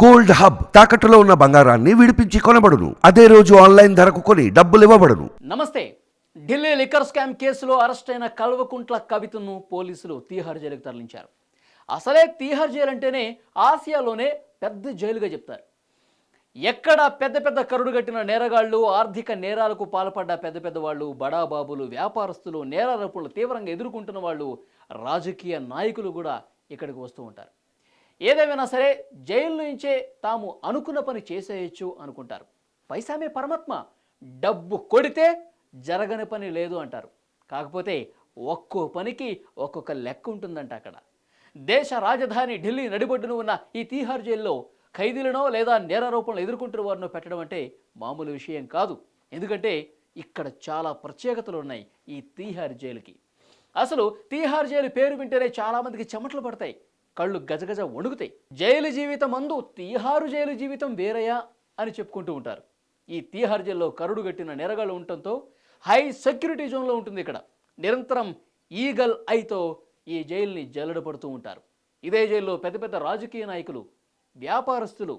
Gold hub తాకట్టులో ఉన్న బంగారాన్ని విడిపించి కొనబడును. అదే రోజు ఆన్లైన్ ధరకు కొని డబ్బులు ఇవ్వబడును. నమస్తే. ఢిల్లీ లిక్కర్ స్కామ్ కేసులో అరెస్ట్ అయిన కల్వకుంట్ల కవితను పోలీసులు తీహార్ జైలుకు తరలించారు. అసలే తీహార్ జైలు అంటేనే ఆసియాలోనే పెద్ద జైలుగా చెప్తారు. ఎక్కడ పెద్ద పెద్ద కరుడు కట్టిన నేరగాళ్ళు ఆర్థిక నేరాలకు పాల్పడ్డ పెద్ద పెద్ద వాళ్ళు బడాబాబులు వ్యాపారస్తులు నేరారోపణలు తీవ్రంగా ఎదుర్కొంటున్న వాళ్ళు రాజకీయ నాయకులు కూడా ఇక్కడికి వస్తూ ఉంటారు. ఏదేమైనా సరే జైలు నుంచే తాము అనుకున్న పని చేసేయచ్చు అనుకుంటారు. పైసామే పరమాత్మ. డబ్బు కొడితే జరగని పని లేదు అంటారు. కాకపోతే ఒక్కో పనికి ఒక్కొక్క లెక్క ఉంటుందంట అక్కడ. దేశ రాజధాని ఢిల్లీ నడిబొడ్డున ఉన్న ఈ తీహార్ జైల్లో ఖైదీలనో లేదా నేరారోపణలు ఎదుర్కొంటున్న వారినో పెట్టడం అంటే మామూలు విషయం కాదు. ఎందుకంటే ఇక్కడ చాలా ప్రత్యేకతలు ఉన్నాయి ఈ తీహార్ జైలుకి. అసలు తీహార్ జైలు పేరు వింటేనే చాలామందికి చెమటలు పడతాయి. కళ్ళు గజగజ వణుకుతాయి. జైలు జీవితం అందు తీహారు జైలు జీవితం వేరయా అని చెప్పుకుంటూ ఉంటారు. ఈ తీహార్ జైల్లో కరుడు గట్టిన నెరగాళ్ళు ఉండటంతో హై సెక్యూరిటీ జోన్లో ఉంటుంది ఇక్కడ. నిరంతరం ఈగల్ ఐతో ఈ జైల్ని జల్లడపడుతూ ఉంటారు. ఇదే జైల్లో పెద్ద పెద్ద రాజకీయ నాయకులు వ్యాపారస్తులు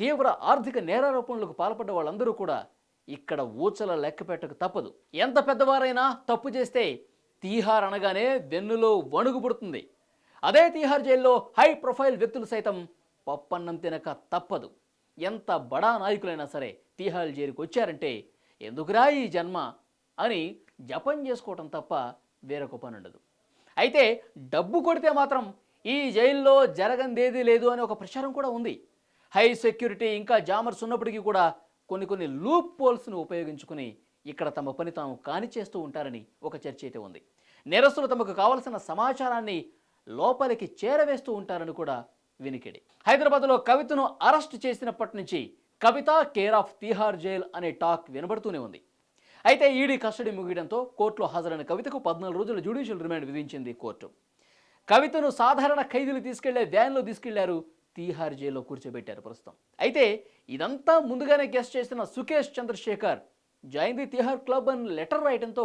తీవ్ర ఆర్థిక నేరారోపణలకు పాల్పడ్డ వాళ్ళందరూ కూడా ఇక్కడ ఊచల లెక్క పెట్టక తప్పదు. ఎంత పెద్దవారైనా తప్పు చేస్తే తీహార్ అనగానే వెన్నులో వణుగు పుడుతుంది. అదే తీహార్ జైల్లో హై ప్రొఫైల్ వ్యక్తులు సైతం పప్పన్నం తినక తప్పదు. ఎంత బడా నాయకులైనా సరే తీహార్ జైలుకి వచ్చారంటే ఎందుకురా ఈ జన్మ అని జపం చేసుకోవటం తప్ప వేరొక పని ఉండదు అయితే డబ్బు కొడితే మాత్రం ఈ జైల్లో జరగందేది లేదు అనే ఒక ప్రచారం కూడా ఉంది. హై సెక్యూరిటీ ఇంకా జామర్స్ ఉన్నప్పటికీ కూడా కొన్ని కొన్ని లూప్ పోల్స్ను ఉపయోగించుకుని ఇక్కడ తమ పని తాము కానిచేస్తూ ఉంటారని ఒక చర్చ అయితే ఉంది. నేరస్తులు తమకు కావలసిన సమాచారాన్ని లోపలికి చేరవేస్తూ ఉంటారని కూడా వినికిడి. హైదరాబాద్లో కవితను అరెస్ట్ చేసినప్పటి నుంచి Kavitha care of Tihar jail అనే టాక్ వినబడుతూనే ఉంది. అయితే ఈడీ కస్టడీ ముగియడంతో కోర్టులో హాజరైన కవితకు పద్నాలుగు రోజుల జ్యుడిషియల్ రిమాండ్ విధించింది కోర్టు. కవితను సాధారణ ఖైదీలు తీసుకెళ్ళే వ్యాన్లో తీసుకెళ్ళారు తీహార్ జైల్లో కూర్చోబెట్టారు ప్రస్తుతం. అయితే ఇదంతా ముందుగానే గెస్ట్ చేసిన సుకేష్ చంద్రశేఖర్ జైంది తిహార్ క్లబ్ అని లెటర్ రాయడంతో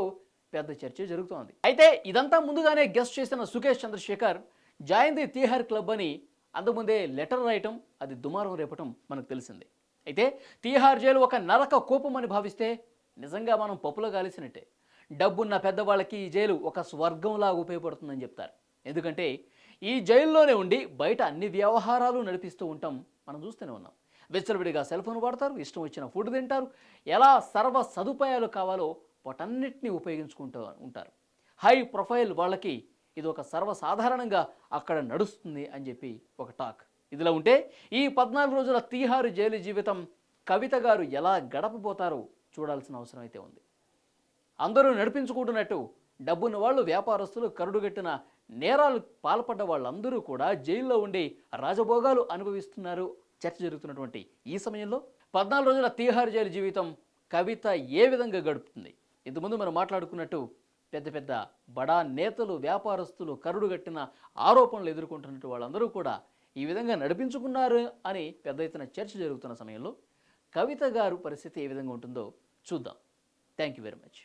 పెద్ద చర్చ జరుగుతోంది. అయితే ఇదంతా ముందుగానే గెస్ట్ చేసిన సుకేష్ చంద్రశేఖర్ జాయింది తిహార్ క్లబ్ అని అంతకుముందే లెటర్ రాయటం అది దుమారం రేపటం మనకు తెలిసింది. అయితే తీహార్ జైలు ఒక నరక కోపం అని భావిస్తే నిజంగా మనం పప్పులో కాలిసినట్టే డబ్బున్న పెద్దవాళ్ళకి ఈ జైలు ఒక స్వర్గంలా ఉపయోగపడుతుందని చెప్తారు. ఎందుకంటే ఈ జైల్లోనే ఉండి బయట అన్ని వ్యవహారాలు నడిపిస్తూ ఉంటాం మనం చూస్తూనే ఉన్నాం. విచ్చలవిడిగా సెల్ ఫోన్ వాడతారు ఇష్టం వచ్చిన ఫుడ్ తింటారు. ఎలా సర్వ సదుపాయాలు కావాలో వాటన్నిటిని ఉపయోగించుకుంటూ ఉంటారు. హై ప్రొఫైల్ వాళ్ళకి ఇది ఒక సర్వసాధారణంగా అక్కడ నడుస్తుంది అని చెప్పి ఒక టాక్. ఇదిలా ఉంటే ఈ పద్నాలుగు రోజుల తీహారు జైలు జీవితం కవిత గారు ఎలా గడపబోతారో చూడాల్సిన అవసరం అయితే ఉంది. అందరూ నడిపించుకుంటున్నట్టు డబ్బున్న వాళ్ళు వ్యాపారస్తులు కరుడుగట్టిన నేరాలు పాల్పడ్డ వాళ్ళందరూ కూడా జైల్లో ఉండి రాజభోగాలు అనుభవిస్తున్నారు. చర్చ జరుగుతున్నటువంటి ఈ సమయంలో పద్నాలుగు రోజుల తీహార్ జైలు జీవితం కవిత ఏ విధంగా గడుపుతుంది? ఇంతకుముందు మనం మాట్లాడుకున్నట్టు పెద్ద పెద్ద బడా నేతలు వ్యాపారస్తులు కరుడుగట్టిన ఆరోపణలు ఎదుర్కొంటున్నట్టు వాళ్ళందరూ కూడా ఈ విధంగా నడిపించుకున్నారు అని పెద్ద ఎత్తున చర్చ జరుగుతున్న సమయంలో కవిత గారు పరిస్థితి ఏ విధంగా ఉంటుందో చూద్దాం. Thank you very much